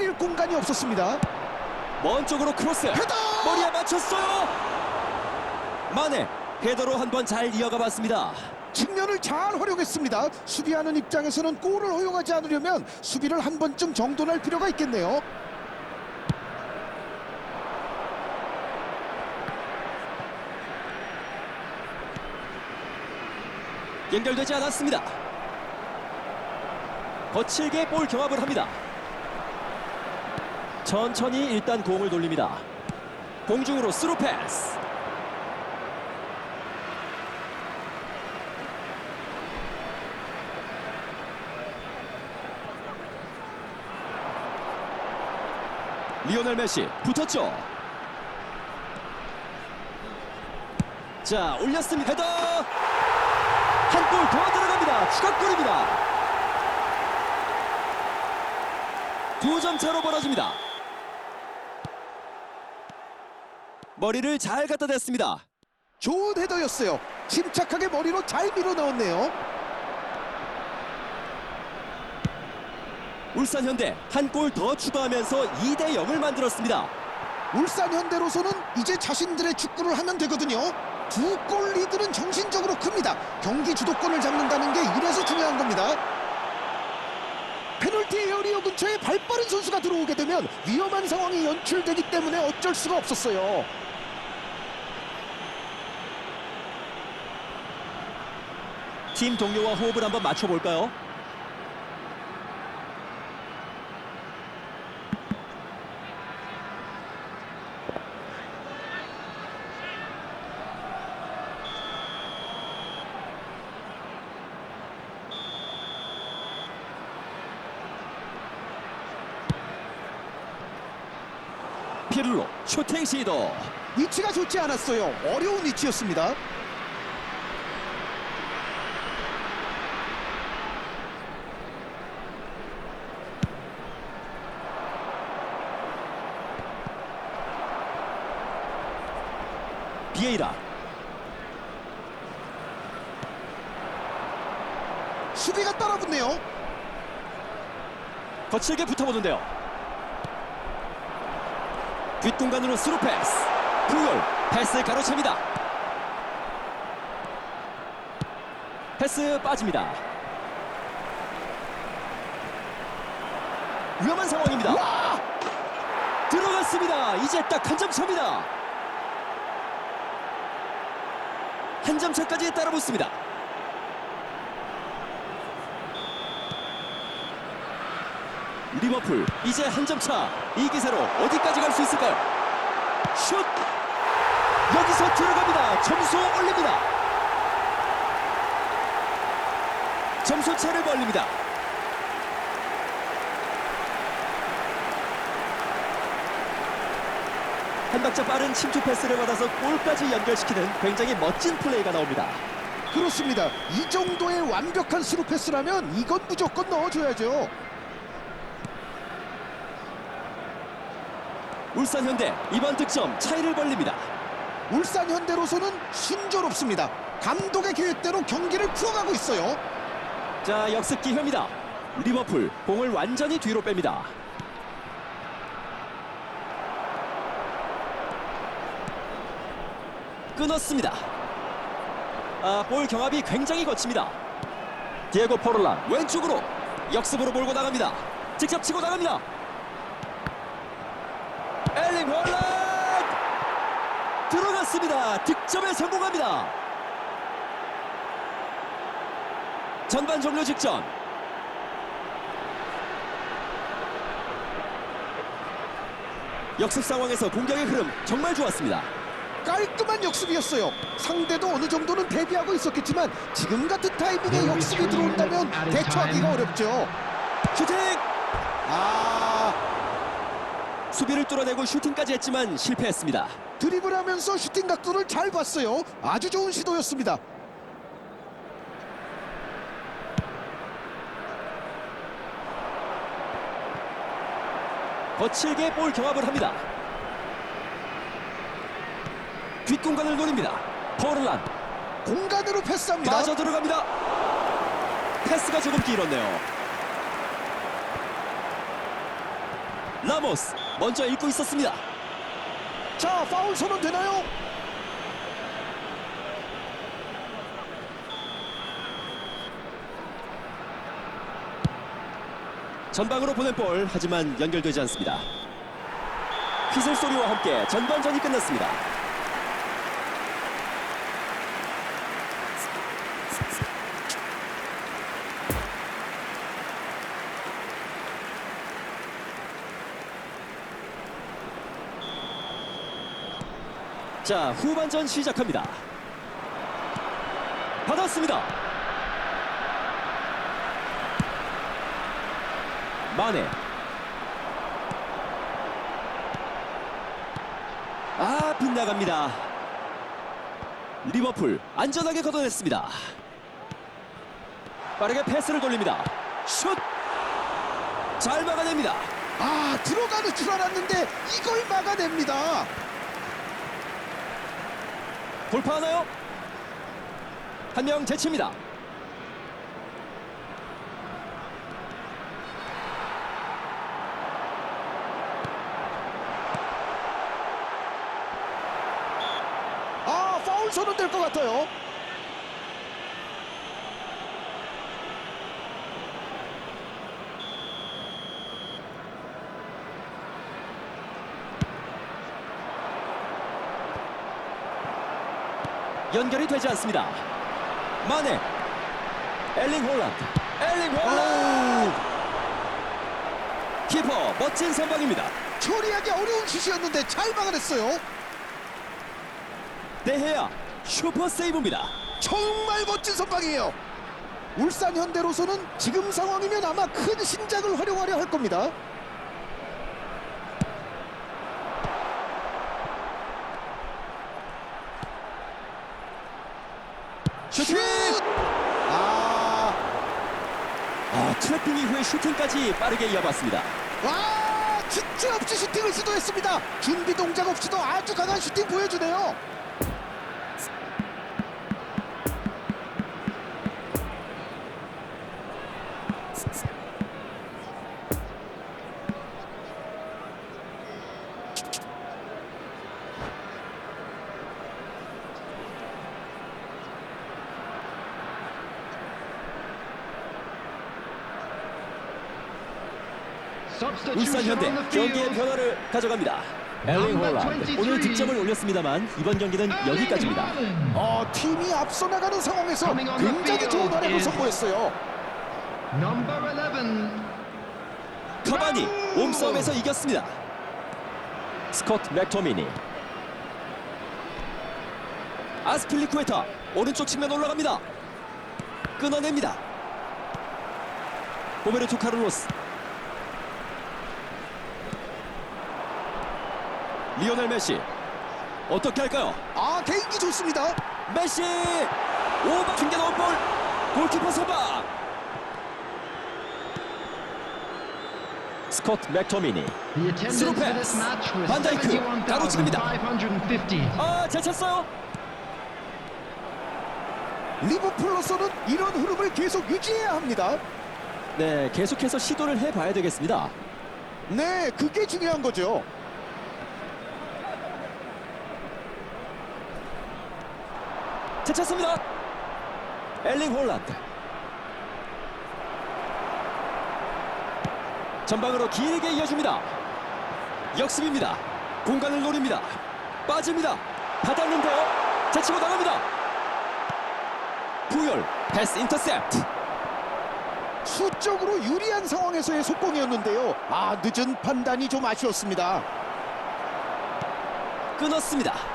때릴 공간이 없었습니다. 먼 쪽으로 크로스. 헤더! 머리에 맞췄어요. 마네 헤더로 한 번 잘 이어가 봤습니다. 측면을 잘 활용했습니다. 수비하는 입장에서는 골을 허용하지 않으려면 수비를 한 번쯤 정돈할 필요가 있겠네요. 연결되지 않았습니다. 거칠게 볼 경합을 합니다. 천천히 일단 공을 돌립니다. 공중으로 스루 패스. 리오넬 메시 붙었죠. 자 올렸습니다. 헤더 한 골 더 들어갑니다. 추가골입니다. 두 점 차로 벌어집니다. 머리를 잘 갖다 댔습니다. 좋은 헤더였어요. 침착하게 머리로 잘 밀어 넣었네요. 울산 현대 한 골 더 추가하면서 2대 0을 만들었습니다. 울산 현대로서는 이제 자신들의 축구를 하면 되거든요. 두 골 리드는 정신적으로 큽니다. 경기 주도권을 잡는다는 게 이래서 중요한 겁니다. 페널티 에어리어 근처에 발 빠른 선수가 들어오게 되면 위험한 상황이 연출되기 때문에 어쩔 수가 없었어요. 팀 동료와 호흡을 한번 맞춰볼까요? 피를로 슈팅 시도 위치가 좋지 않았어요. 어려운 위치였습니다. 비에이라 수비가 따라붙네요. 거칠게 붙어보는데요. 뒷공간으로 스루 패스. 푸열 패스 가로챕니다. 패스 빠집니다. 위험한 상황입니다. 와! 들어갔습니다. 이제 딱 한 점 차입니다. 한 점 차까지 따라붙습니다. 리버풀 이제 한 점 차. 이 기세로 어디까지 갈 수 있을까요? 슛! 여기서 들어갑니다. 점수 올립니다. 점수 차를 벌립니다. 한 박자 빠른 침투 패스를 받아서 골까지 연결시키는 굉장히 멋진 플레이가 나옵니다. 그렇습니다. 이 정도의 완벽한 스루 패스라면 이건 무조건 넣어줘야죠. 울산 현대 이번 득점 차이를 벌립니다. 울산 현대로서는 순조롭습니다. 감독의 계획대로 경기를 풀어가고 있어요. 자 역습 기회입니다. 리버풀 공을 완전히 뒤로 뺍니다. 끊었습니다. 아, 볼 경합이 굉장히 거칩니다. 디에고 포르란 왼쪽으로 역습으로 몰고 나갑니다. 직접 치고 나갑니다. 엘링 홀란 들어갔습니다. 득점에 성공합니다. 전반 종료 직전 역습 상황에서 공격의 흐름 정말 좋았습니다. 깔끔한 역습이었어요. 상대도 어느 정도는 대비하고 있었겠지만 지금 같은 타이밍에 역습이 들어온다면 대처하기가 어렵죠. 슈팅! 아, 수비를 뚫어내고 슈팅까지 했지만 실패했습니다. 드리블하면서 슈팅 각도를 잘 봤어요. 아주 좋은 시도였습니다. 거칠게 볼 경합을 합니다. 뒷공간을 노립니다. 포르란 공간으로 패스합니다. 빠져 들어갑니다. 패스가 조금 길었네요. 라모스 먼저 읽고 있었습니다. 자, 파울 선언 되나요? 전방으로 보낸 볼 하지만 연결되지 않습니다. 휘슬 소리와 함께 전반전이 끝났습니다. 자 후반전 시작합니다. 받았습니다. 마네 아 빗나갑니다 리버풀 안전하게 걷어냈습니다 빠르게 패스를 돌립니다 슛 잘 막아냅니다 아, 들어가는 줄 알았는데 이걸 막아냅니다. 돌파하나요? 한 명 제칩니다 아, 파울 선언 될 것 같아요. 연결이 되지 않습니다 마네 엘링 홀란드 엘링 홀란드 키퍼 멋진 선방입니다 처리하기 어려운 슛이었는데 잘 막아냈어요. 데헤야 슈퍼 세이브입니다. 정말 멋진 선방이에요. 울산 현대로서는 지금 상황이면 아마 큰 신작을 활용하려 할 겁니다. 슈팅! 아, 아, 트래핑 이후에 슈팅까지 빠르게 이어봤습니다. 와, 주체 없이 슈팅을 시도했습니다. 준비 동작 없이도 아주 강한 슈팅 보여주네요. 울산 현대 경기의 변화를 가져갑니다. 엘링 홀란드 오늘 득점을 올렸습니다.만 이번 경기는 여기까지입니다. 어, 팀이 앞서 나가는 상황에서 굉장히 좋은 활약을 선보였어요. Number 11. 카바니 몸싸움에서 이겼습니다. 스콧 맥토미니 아스필리쿠에타 오른쪽 측면 올라갑니다. 끊어냅니다. 고베르투 카를로스 리오넬 메시 어떻게 할까요? 아, 개인기 좋습니다. 메시 오버 중계 넣은 볼 골키퍼 선방 스콧 맥토미니 Dijk, 가로채깁니다. 71,550. 아잘 찼어요 리버풀로서는 이런 흐름을 계속 유지해야 합니다. 네 계속해서 시도를 해봐야 되겠습니다 네, 그게 중요한 거죠. 잘 찼습니다. 엘링 홀란드. 전방으로 길게 이어줍니다. 역습입니다. 공간을 노립니다. 빠집니다. 받았는데요. 제치고 나갑니다. 부열 패스 인터셉트. 수적으로 유리한 상황에서의 속공이었는데요. 아, 늦은 판단이 좀 아쉬웠습니다. 끊었습니다.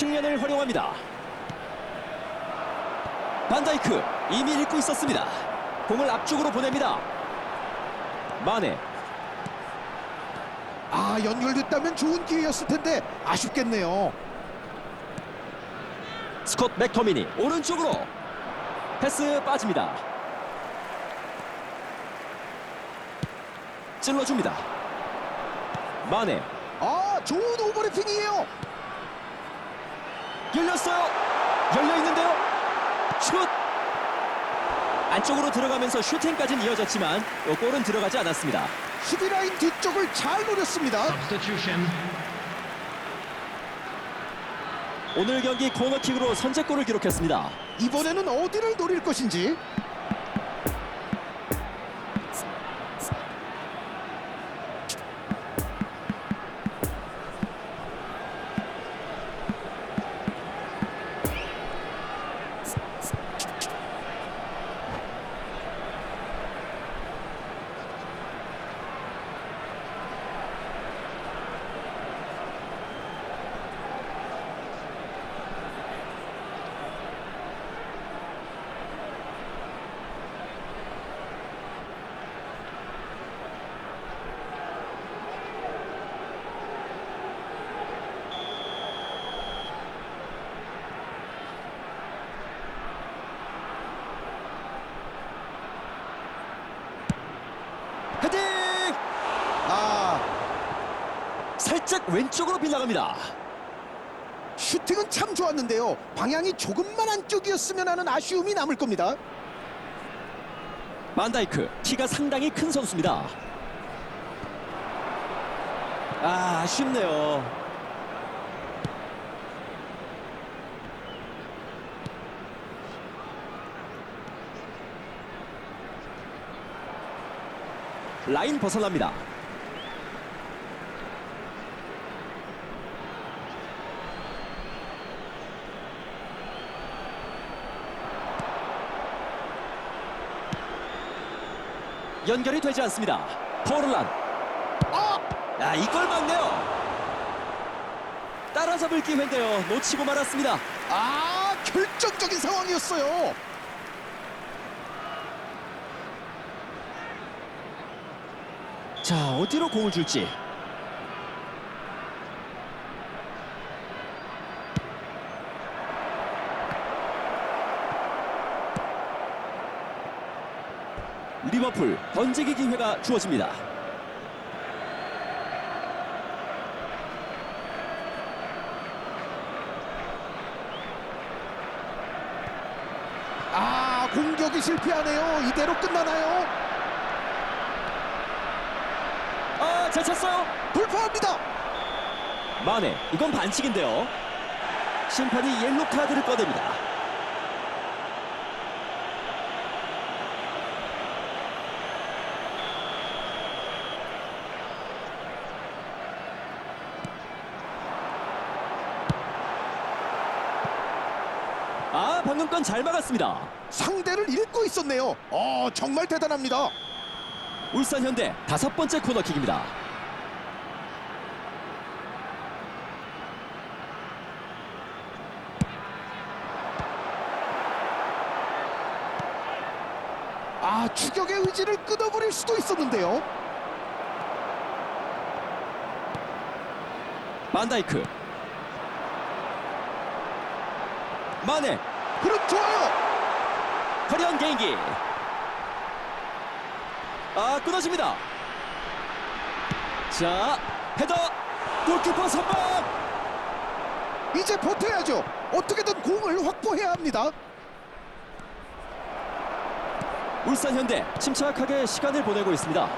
측면을 활용합니다. 반다이크 이미 읽고 있었습니다. 공을 앞쪽으로 보냅니다. 마네 아, 연결됐다면 좋은 기회였을 텐데 아쉽겠네요. 스콧 맥터미니 오른쪽으로 패스 빠집니다. 찔러줍니다. 마네 아, 좋은 오버래핑이에요. 열렸어요. 열려 있는데요. 슛 안쪽으로 들어가면서 슈팅까지는 이어졌지만 어, 골은 들어가지 않았습니다. 수비 라인 뒤쪽을 잘 노렸습니다. Substitution. 오늘 경기 코너킥으로 선제골을 기록했습니다. 이번에는 어디를 노릴 것인지 왼쪽으로 빗나갑니다. 슈팅은 참 좋았는데요. 방향이 조금만 안쪽이었으면 하는 아쉬움이 남을 겁니다. 반다이크 키가 상당히 큰 선수입니다. 아 아쉽네요. 라인 벗어납니다. 연결이 되지 않습니다. 포르란. 아 야, 이걸 막네요. 따라잡을 기회인데요. 놓치고 말았습니다. 아, 결정적인 상황이었어요. 자, 어디로 공을 줄지. 리버풀 번지기 기회가 주어집니다. 아, 공격이 실패하네요. 이대로 끝나나요? 아, 잘 찼어요. 돌파합니다. 마네, 이건 반칙인데요. 심판이 옐로 카드를 꺼냅니다. 아, 방금 건 잘 막았습니다. 상대를 읽고 있었네요. 어, 정말 대단합니다. 울산 현대 다섯 번째 코너킥입니다. 아, 추격의 의지를 끊어버릴 수도 있었는데요. 반다이크 마네 그럼 좋아요. 화려한 개인기 아 끊어집니다 자 헤더 골키퍼 선방 이제 버텨야죠. 어떻게든 공을 확보해야 합니다. 울산 현대 침착하게 시간을 보내고 있습니다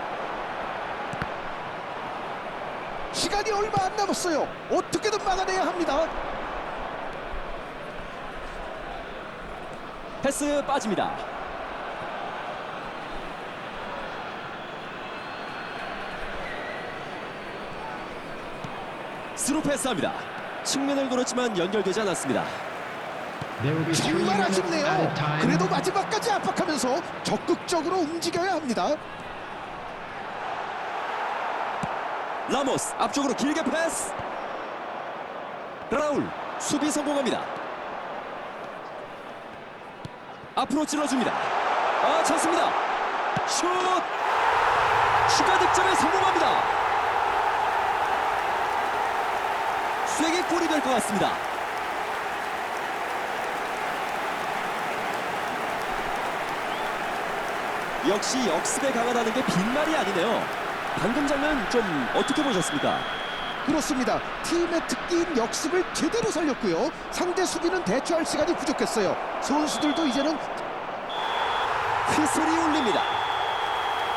시간이 얼마 안 남았어요. 어떻게든 막아내야 합니다. 패스 빠집니다. 스루 패스합니다. 측면을 노렸지만 연결되지 않았습니다. 정말 아쉽네요. 그래도 마지막까지 압박하면서 적극적으로 움직여야 합니다. 라모스 앞쪽으로 길게 패스. 라울 수비 성공합니다 앞으로 찔러줍니다. 아 찼습니다. 슛! 추가 득점에 성공합니다. 쐐기 골이 될 것 같습니다. 역시 역습에 강하다는 게 빈말이 아니네요. 방금 장면 좀 어떻게 보셨습니까? 그렇습니다. 팀의 특기인 역습을 제대로 살렸고요. 상대 수비는 대처할 시간이 부족했어요. 선수들도 이제는 휘슬이 울립니다.